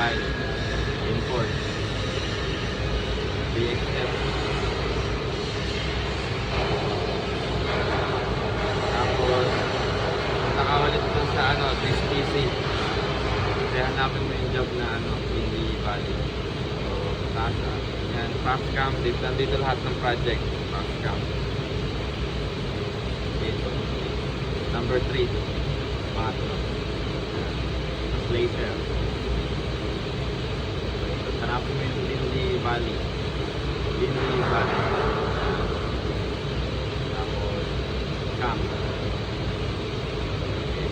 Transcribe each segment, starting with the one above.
file. Import. DXF. Tapos, punta ka ulit dun sa ano, this PC. Kasi hanapin mo yung job na ano, Hindi Valley. So, taas na. Yan, Fastcam. Dito, nandito lahat ng project. Fastcam. Dito. Number 3. Pangatlo. Tapos later. Hanapin mo yung Hindi Valley. Hindi Valley. Tapos, cam. Okay.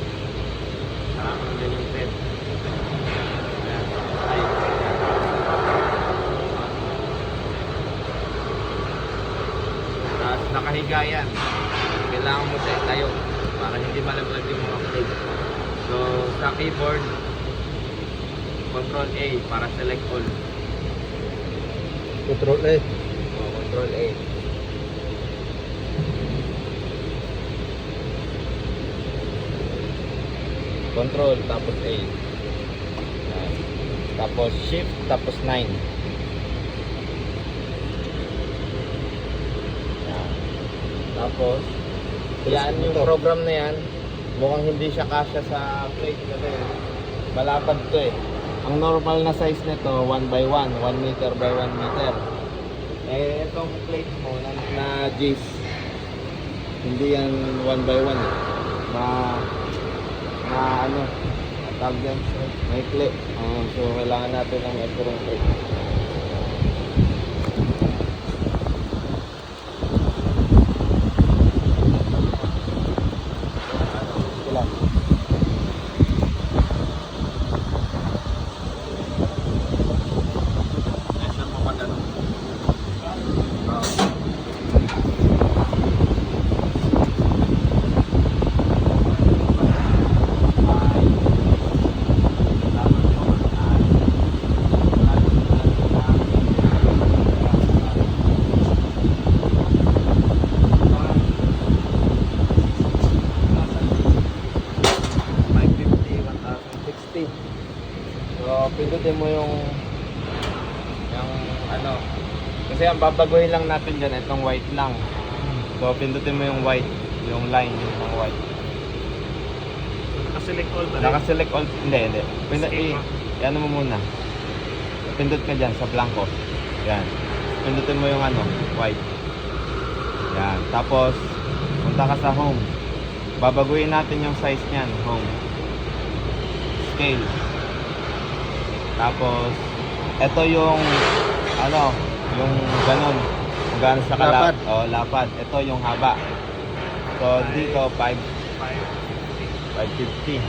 Hanapin din yung ayan. Tapos nakahiga yan. Kailangan mo tayo tayo para hindi malaglag yung mga plate. So, sa keyboard, Control A para select all. Control A. O, Control A. Control, tapos A. Tapos Shift, tapos 9. Yan. Tapos, yan yung program na yan. Mukhang hindi siya kasya sa plate kasi malapad to eh. Ang normal na size nito, 1 by 1, 1 meter by 1 meter. Eh, itong plate mo na, na Jace, hindi yan 1 by 1 eh. Ma, ma ano, tawag yan, may clip. Oh, so, kailangan natin ng extra plate. Ito lang. Measure mo pag ano. Oo. Pindutin mo yung yung ano. Kasi ang babaguhin lang natin dyan itong white lang. So pindutin mo yung white yung line ng white. Nakaselect all ba? nakaselect all hindi hindi. Pindu- i, mo. ano mo muna. Pindot ka dyan sa blanco. Yan. Pindutin mo yung ano white. Yan. Tapos punta ka sa home. Babaguhin natin yung size niyan home. Scale tapos ito yung ano yung ganon kung gaano sa kalap Lapad. oh lapad ito yung haba so dito 5 5. 550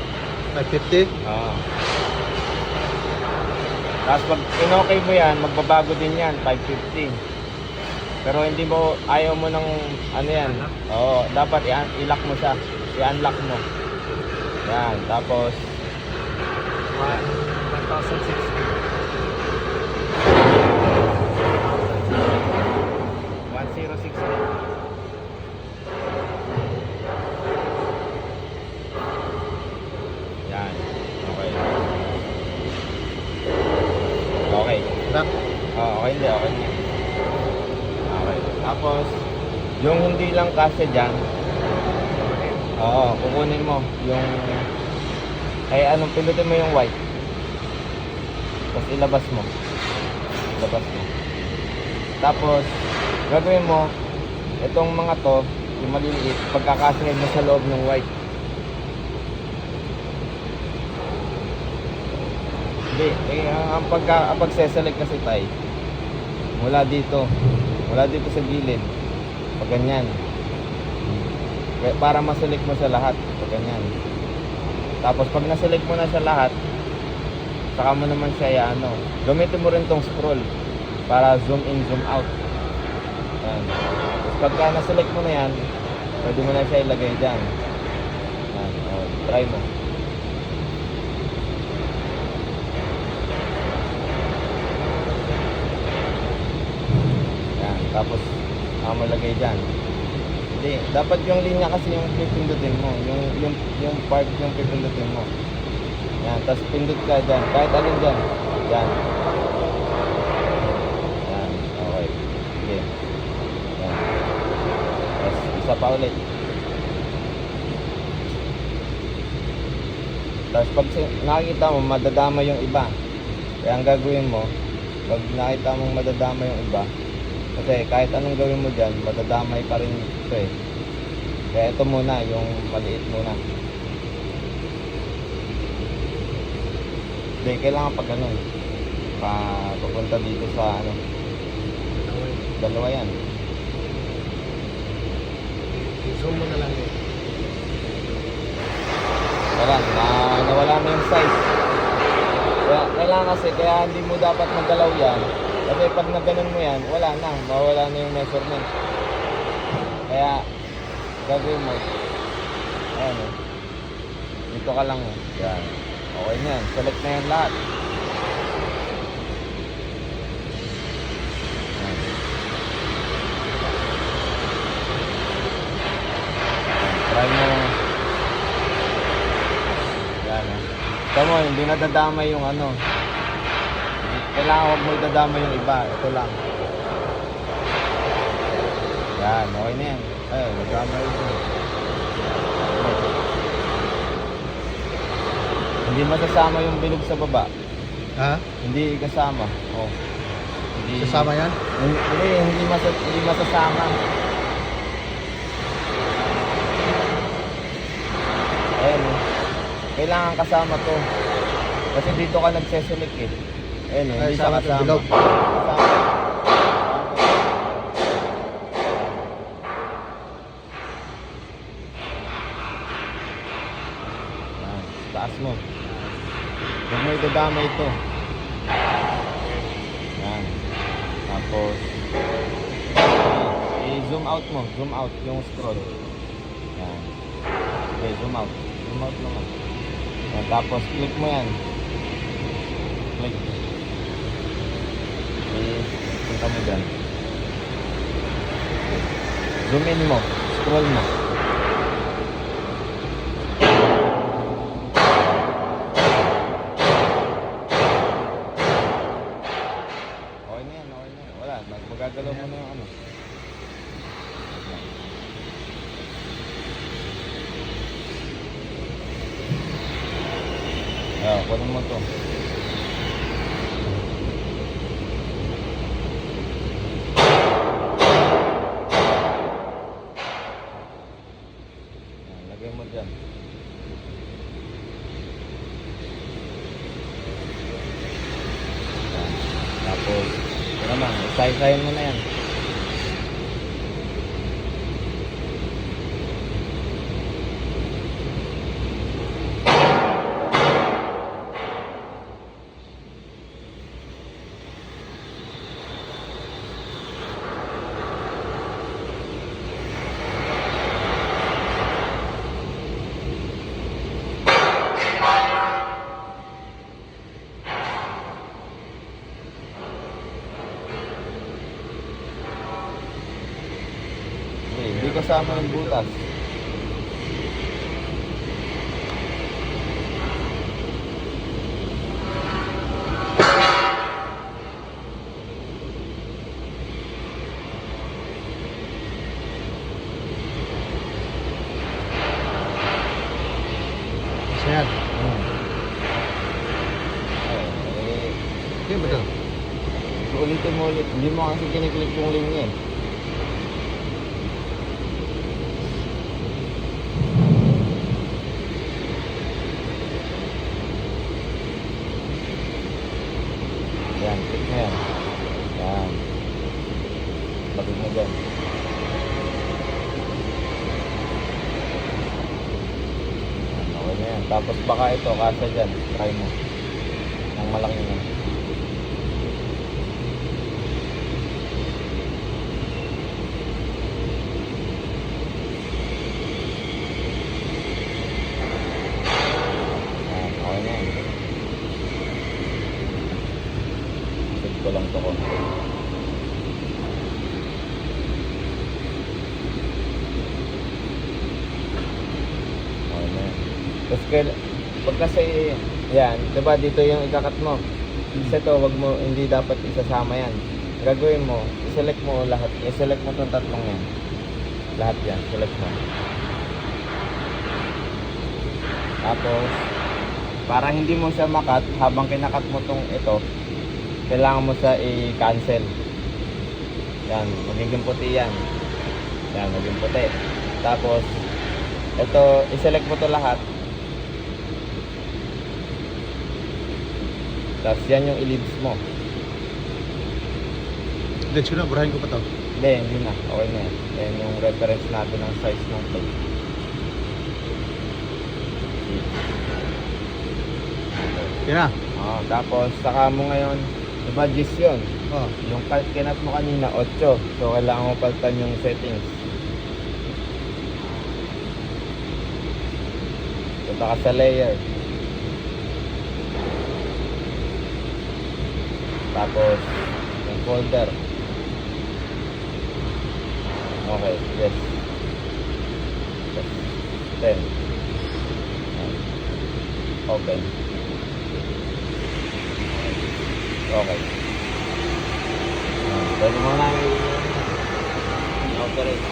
550? Oo. Tapos pag in-okay mo yan, magbabago din yan, 550. Pero hindi mo, ayaw mo ng, ano yan. Oo, dapat i- i-lock mo siya. I-unlock mo. Yan, tapos, 1,060. 1060. Yan, okay. Okay. Lock. Oo, okay okay hindi. Okay. Tapos, yung hindi lang kasi dyan, oo, kukunin mo yung, ay anong pindutin mo yung white. Tapos ilabas mo. Ilabas mo. Tapos, gagawin mo, itong mga to, yung maliliit, pagkakasingin mo sa loob ng white. Hindi, eh, ang, pagka, ang pagseselect kasi tayo, mula dito, mula dito sa gilid, pag ganyan. Para maselect mo sa lahat, pag ganyan. Tapos pag naselect mo na sa lahat, saka mo naman siya eh, ano gamitin mo rin tong scroll para zoom in zoom out. Yan Tapos pagka na-select mo na yan pwede mo na siya ilagay dyan. Yan o, oh, try mo. Yan tapos ah, mo lagay dyan. Hindi dapat yung linya kasi yung pipindutin mo yung, yung, yung part yung pipindutin mo. Yan, tapos pindot ka dyan. Kahit alin dyan. Yan. Yan, okay. Sige. Yan. Tapos, isa pa ulit. Tapos pag nakikita mo, madadama yung iba. Kaya ang gagawin mo, pag nakita mong madadama yung iba, kasi kahit anong gawin mo dyan, madadamay pa rin ito eh. Kaya ito muna, yung maliit muna. Hindi, kailangan pag ganun. Pa, papunta dito sa ano, dalawa yan. Zoom mo na lang eh. Wala, na, nawala na yung size. Kaya, kailangan kasi, kaya hindi mo dapat magalaw yan. Kasi pag naganon mo yan, wala na, mawala na yung measurement. Kaya, gagawin mo, ayan eh. Dito ka lang, oh. yan. Okay na yan, select na yan lahat. Try mo yan ah. Tama, hindi nadadamay yung ano. Kailangan huwag mo idadamay yung iba. Ito lang. Yan, okay na yan. Ay, nadamay yun. Hindi masasama yung bilog sa baba. Ha? Hindi kasama. Oh. Hindi, Sasama yan? Hindi, hindi, hindi, masa, hindi masasama. Ayan eh. Kailangan kasama to. Kasi dito ka nagseselect eh. Ayan eh, Ay, hindi siya sama kasama. bilog. Kasama. Yan, taas mo. Huwag mo idadama ito. Yan. Tapos, i- i-zoom out mo. Zoom out yung scroll. Yan. Okay, zoom out. Zoom out naman. Yan. Tapos, click mo yan. Click. I-punta mo dyan. Zoom in mo. Scroll mo. Wala, mag magagalaw mo na yung ano. Ah, kunin mo to. Yan, lagay mo dyan. Yan. Tapos, ito naman, isayin mo na yan. Hindi, kasama yung butas. Isa yan. Hmm. Ay, Hindi ba ito? ulitin mo ulit. Hindi mo kasi kiniklik yung linya eh. Yan, click mo yan. Yan. Bagay mo dyan. Yan, okay na yan. Tapos baka ito, kasa dyan. Try mo. Ang malaki na. Yan, okay na yan. Set ko lang to konti. Kail- pag kasi, yan, diba dito yung ikakat mo. Isa to, wag mo, hindi dapat isasama yan. Gagawin mo, i-select mo lahat, i-select mo tong tatlong yan. Lahat yan, select mo. Tapos, para hindi mo siya makat, habang kinakat mo tong ito, kailangan mo siya i-cancel. Yan, magiging puti yan. Yan, magiging puti. Tapos, ito, i-select mo to lahat. Tapos yan yung i-leaves mo. Ko na, burahin ko pa to. Hindi, hindi na. Okay na yan. Yan yung reference natin ng size ng plate. Yan na. Oh, tapos, saka mo ngayon, diba gis yun? Oh. Yung kinat mo kanina, 8. So, kailangan mo palitan yung settings. Punta ka sa layer. Tapos, yung folder. Okay, yes. Yes. 10. Open. Okay. Ah, Pwede mo na i-operate.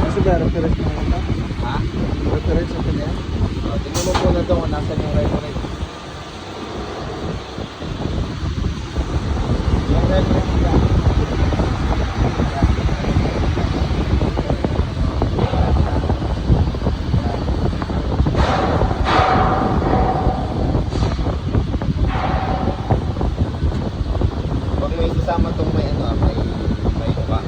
Kasi ba, reference mo ito? Ha? Reference ito niya? Oh, tingnan mo muna doon kung nasan yung reference. Yung reference niya. Huwag mo isasama itong may ano, ah, may may iba.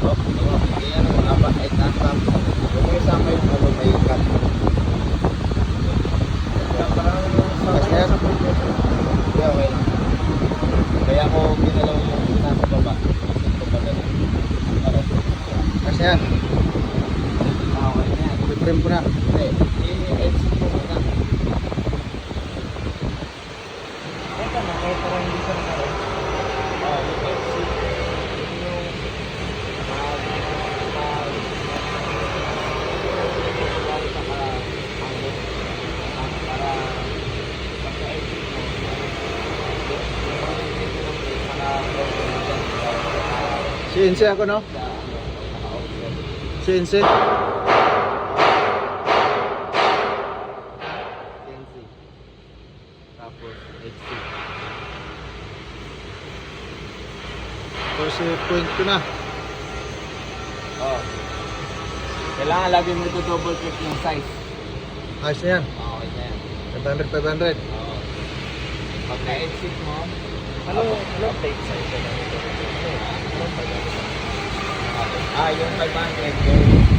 Oh, ano, ayan, wala pa. Ay, nasa. Huwag mo isama yung ano, may cut. Kaya parang Basta yan. Kaya okay lang. Kaya ako ginalaw yung nasa baba. Ito pa ganun. Para Kasi yan. Ah, okay na yan. I-frame ko na. Hindi, i-edge mo muna. Teka na, kahit parang hindi ka na Ah, yung edge. Yun yung mag- mag- para pagka-edge mo, CNC ako, no? CNC. Tapos HT. Tapos i-point ko na. Oh. Kailangan lagi mo ito double check yung size. Ayos na yan. Okay na yan. 500, 500. Oo. Pag na-exit mo, Ano, ano plate size na ito? ah, yung 500 yung.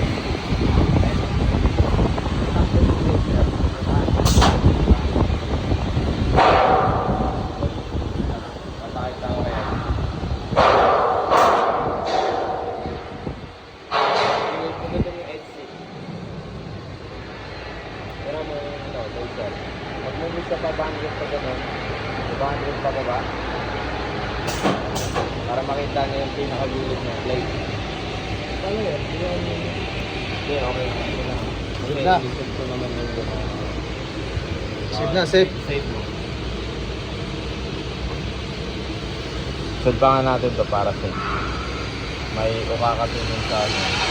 Pag mo sa pa 500 pa ganun, 500 pa baba. Para makita niyo yung pinakagilid ng plate. Paano yan? Yung... Hindi, okay. Kasi Good na. isip ko naman yung. Save na, save. Save mo. Save pa nga natin to para safe. May ukakatingin sa ano.